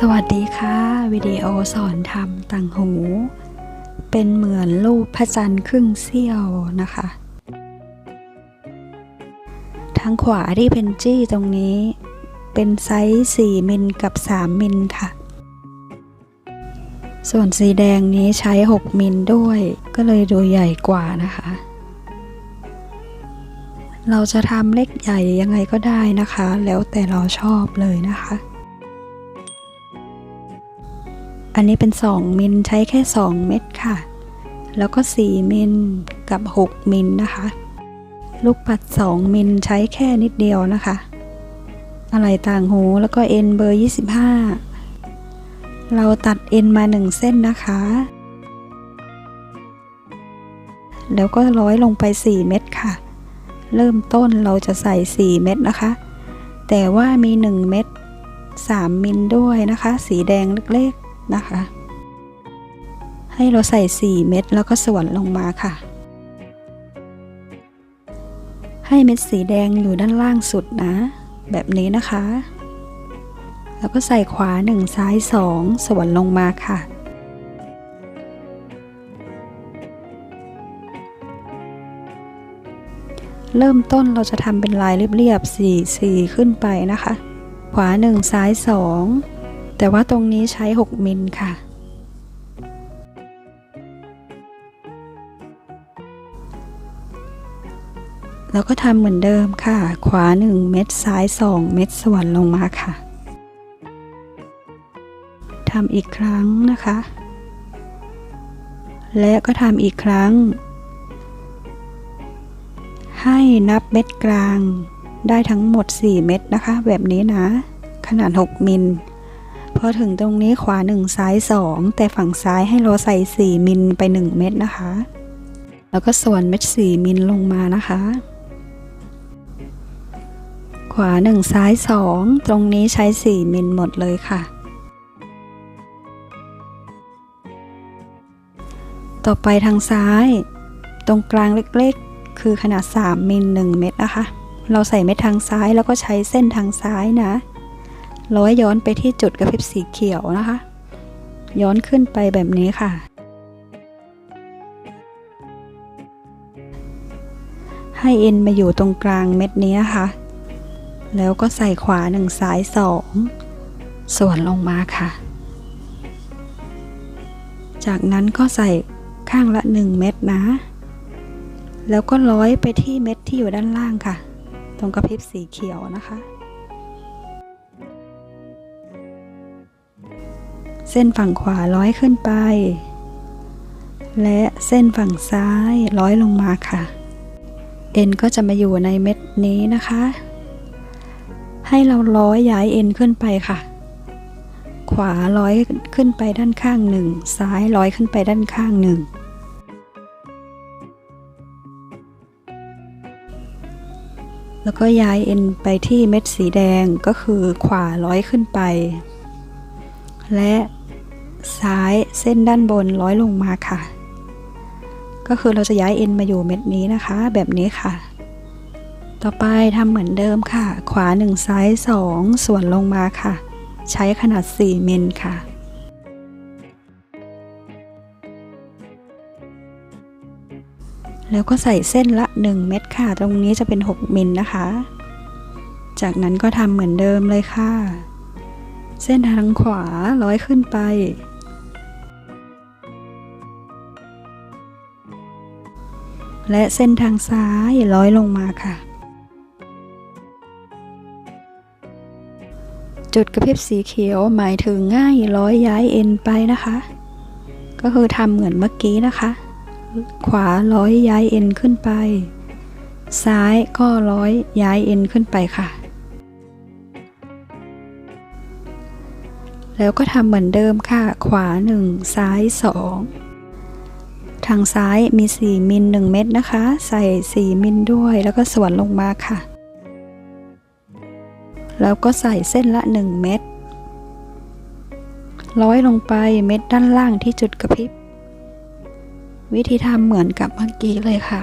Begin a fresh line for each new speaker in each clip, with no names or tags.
สวัสดีค่ะ วิดีโอสอนทำต่างหู เป็นเหมือนรูปพระจันทร์ครึ่งเสี้ยวนะคะ ทางขวาที่เป็นจี้ตรงนี้ เป็นไซส์ 4 มิลกับ 3 มิลค่ะ ส่วนสีแดงนี้ใช้ 6 มิลด้วย ก็เลยดูใหญ่กว่านะคะ เราจะทำเล็กใหญ่ยังไงก็ได้นะคะ แล้วแต่เราชอบเลยนะคะ อันนี้เป็น 2 มิลใช้แค่ 2 เม็ดค่ะ แล้วก็ 4 มิลกับ 6 มิลนะคะ ลูกปัด 2 มิลใช้แค่นิดเดียวนะคะ อะไรต่างหูแล้วก็เอ็นเบอร์ 25 เราตัดเอ็นมา 1 เส้นนะคะ แล้วก็ร้อยลงไป 4 เม็ดค่ะ เริ่มต้นเราจะใส่ 4 เม็ดนะคะ แต่ว่ามี 1 เม็ด3 มิลด้วยนะคะ สีแดงเล็ก นะคะ ให้เราใส่ 4 เม็ดแล้วก็ส่วนลงมาค่ะ ให้เม็ดสีแดงอยู่ด้านล่างสุดนะ แบบนี้นะคะ แล้วก็ใส่ขวา 1 ซ้าย 2 ส่วนลงมาค่ะเริ่มต้นเราจะทำเป็นลายเรียบๆ4 4 ขึ้นไปนะคะ ขวา 1 ซ้าย 2 แต่ว่าตรงนี้ใช้ 6 มิลค่ะ แล้วก็ทำเหมือนเดิมค่ะ ขวา 1 เม็ดซ้าย 2 เม็ดส่วนลงมาค่ะทำอีกครั้งนะคะ และก็ทำอีกครั้ง ให้นับเม็ดกลางได้ทั้งหมด 4 เม็ดนะคะ แบบนี้นะ ขนาด 6 มิล พอถึงตรงนี้ขวา 1 ซ้าย 2 แต่ฝั่งซ้ายให้เราใส่ 4 มิลไป 1 เม็ดนะคะ แล้วก็ส่วนเม็ด 4 มิลลงมานะคะ ขวา 1 ซ้าย 2 ตรงนี้ใช้ 4 มิลหมดเลยค่ะ ต่อไปทางซ้าย ตรงกลางเล็กๆ คือขนาด 3 มิล 1 เม็ดนะคะ เราใส่เม็ดทางซ้ายแล้วก็ใช้เส้นทางซ้ายนะ ร้อยย้อนไปที่จุดกระพริบสีเขียวนะคะ ย้อนขึ้นไปแบบนี้ค่ะ ให้เอ็นมาอยู่ตรงกลางเม็ดนี้นะคะ แล้วก็ใส่ขวาหนึ่งซ้ายสองส่วนลงมาค่ะ จากนั้นก็ใส่ข้างละ 1 เม็ดนะ แล้วก็ร้อยไปที่เม็ดที่อยู่ด้านล่างค่ะ ตรงกระพริบสีเขียวนะคะ เส้นฝั่งขวาร้อยขึ้นไป และเส้นฝั่งซ้ายร้อยลงมาค่ะ เอ็นก็จะมาอยู่ในเม็ดนี้นะคะ ให้เราร้อยย้ายเอ็นขึ้นไปค่ะ ขวาร้อยขึ้นไปด้านข้างหนึ่งซ้ายร้อยขึ้นไปด้านข้างหนึ่งแล้วก็ย้ายเอ็นไปที่เม็ดสีแดงก็คือขวาร้อยขึ้นไป และซ้ายเส้นด้านบนร้อยลงมาค่ะ ก็คือเราจะย้ายเอ็นมาอยู่เม็ดนี้นะคะ แบบนี้ค่ะ ต่อไปทำเหมือนเดิมค่ะ ขวา 1 ซ้าย 2 ส่วนลงมาค่ะ ใช้ขนาด4มิลค่ะแล้วก็ใส่เส้นละ 1 เม็ดค่ะ ตรงนี้จะเป็น 6 มิลนะคะ จากนั้นก็ทำเหมือนเดิมเลยค่ะ เส้นทางขวาร้อยขึ้นไป และเส้นทางซ้ายร้อยลงมาค่ะ จุดกระพริบสีเขียวหมายถึงง่ายร้อยย้ายเอ็นไปนะคะ ก็คือทำเหมือนเมื่อกี้นะคะ ขวาร้อยย้ายเอ็นขึ้นไป ซ้ายก็ร้อยย้ายเอ็นขึ้นไปค่ะ แล้วก็ทำเหมือนเดิมค่ะ ขวา 1 ซ้าย 2 ทางซ้ายมี 4 มิล 1 เม็ดนะคะ ใส่ 4 มิลด้วยแล้วก็สวนลงมาค่ะ แล้วก็ใส่เส้นละ 1 เม็ดร้อยลงไปเม็ดด้านล่างที่จุดกระพริบ วิธีทำเหมือนกับเมื่อกี้เลยค่ะ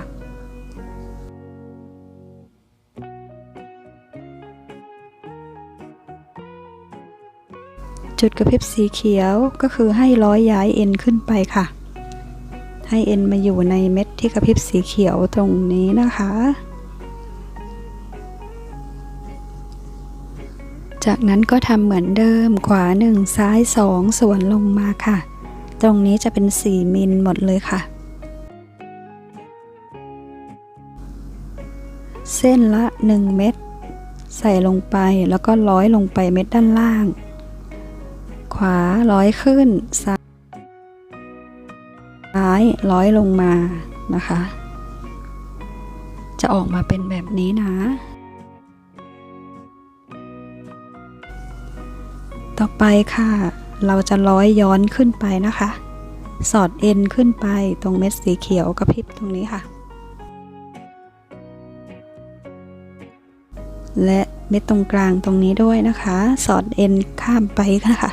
จุดกระพริบสีเขียวก็คือให้ร้อยย้ายเอ็นขึ้นไปค่ะ ให้เอ็นมาอยู่ในเม็ดที่กระพริบสีเขียวตรงนี้นะคะ จากนั้นก็ทำเหมือนเดิมขวา 1 ซ้าย 2 ส่วนลงมาค่ะ ตรงนี้จะเป็น 4 มิลหมดเลยค่ะ เส้นละ 1 เม็ดใส่ลงไปแล้วก็ร้อยลงไปเม็ดด้านล่าง ขวาร้อยขึ้น ซ้ายร้อยลงมานะคะ จะออกมาเป็นแบบนี้นะ ต่อไปค่ะ เราจะร้อยย้อนขึ้นไปนะคะ สอดเอ็นขึ้นไปตรงเม็ดสีเขียวกระพริบตรงนี้ค่ะ และเม็ดตรงกลางตรงนี้ด้วยนะคะ สอดเอ็นข้ามไปค่ะ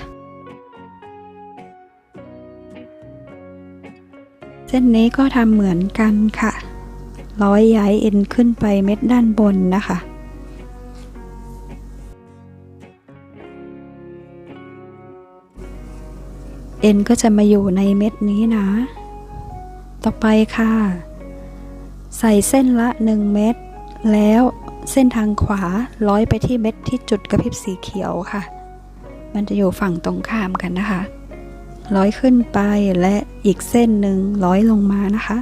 เส้นนี้ก็ทำเหมือนกันค่ะ ร้อยย้ายเอ็นขึ้นไปเม็ดด้านบนนะคะ เอ็นก็จะมาอยู่ในเม็ดนี้นะ ต่อไปค่ะ ใส่เส้นละ 1 เม็ดแล้วเส้นทางขวาร้อยไปที่เม็ดที่จุดกระพริบสีเขียวค่ะ มันจะอยู่ฝั่งตรงข้ามกันนะคะ ร้อยขึ้นไปและอีกเส้นหนึ่งร้อยลงมานะคะ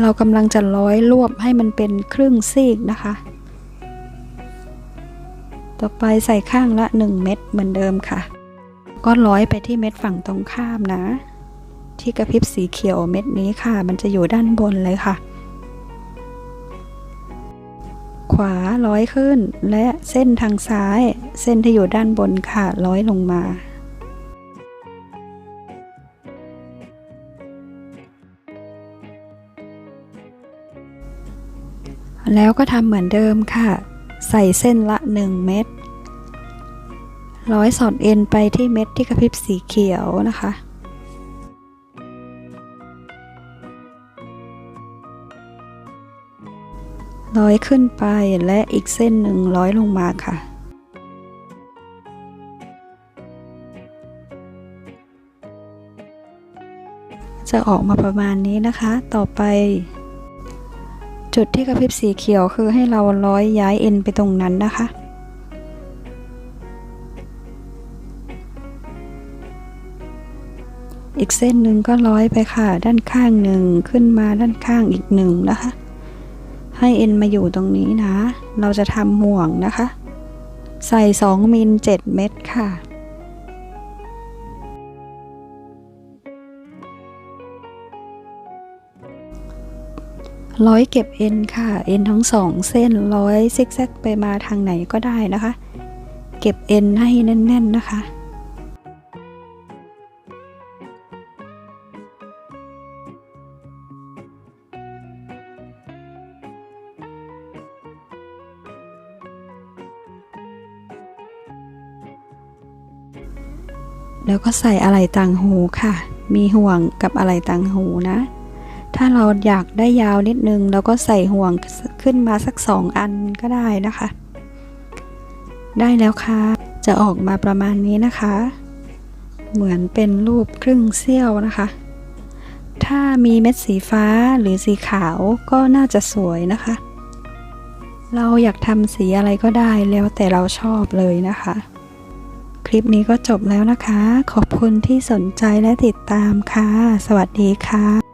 เรากำลังจะร้อยรวบให้มันเป็นครึ่งซีกนะคะ ต่อไปใส่ข้างละ 1 เม็ดเหมือนเดิมค่ะ ก็ร้อยไปที่เม็ดฝั่งตรงข้ามนะ ที่กระพริบสีเขียวเม็ดนี้ค่ะ มันจะอยู่ด้านบนเลยค่ะ ขวาร้อยขึ้น และเส้นทางซ้าย เส้นที่อยู่ด้านบนค่ะร้อยลงมาแล้วก็ทำเหมือนเดิมค่ะ ใส่เส้นละ 1 เม็ด ร้อยสอดเอ็นไปที่เม็ดที่กระพริบสีเขียวนะคะ ร้อยขึ้นไปและอีกเส้นหนึ่งร้อยลงมาค่ะ จะออกมาประมาณนี้นะคะ ต่อไป จุดที่กระพริบสีเขียวคือให้เราร้อยย้ายเอ็นไปตรงนั้นนะคะอีกเส้นหนึ่งก็ร้อยไปค่ะ ด้านข้างหนึ่งขึ้นมาด้านข้างอีกหนึ่งนะคะ ให้เอ็นมาอยู่ตรงนี้นะ เราจะทำห่วงนะคะ ใส่ 2 มิล 7 เม็ดค่ะร้อยเก็บเอ็นค่ะ เอ็นทั้งสองเส้นร้อยซิกแซกไปมาทางไหนก็ได้นะคะ เก็บเอ็นให้แน่น ๆ นะคะ แล้วก็ใส่อะไหล่ต่างหูค่ะ มีห่วงกับอะไหล่ต่างหูนะ ถ้าเราอยากได้ยาวนิดนึงเราก็ใส่ห่วงขึ้นมาสักสองอันก็ได้นะคะ ได้แล้วค่ะ จะออกมาประมาณนี้นะคะ เหมือนเป็นรูปครึ่งเสี้ยวนะคะ ถ้ามีเม็ดสีฟ้าหรือสีขาวก็น่าจะสวยนะคะ เราอยากทำสีอะไรก็ได้แล้วแต่เราชอบเลยนะคะ คลิปนี้ก็จบแล้วนะคะ ขอบคุณที่สนใจและติดตามค่ะ สวัสดีค่ะ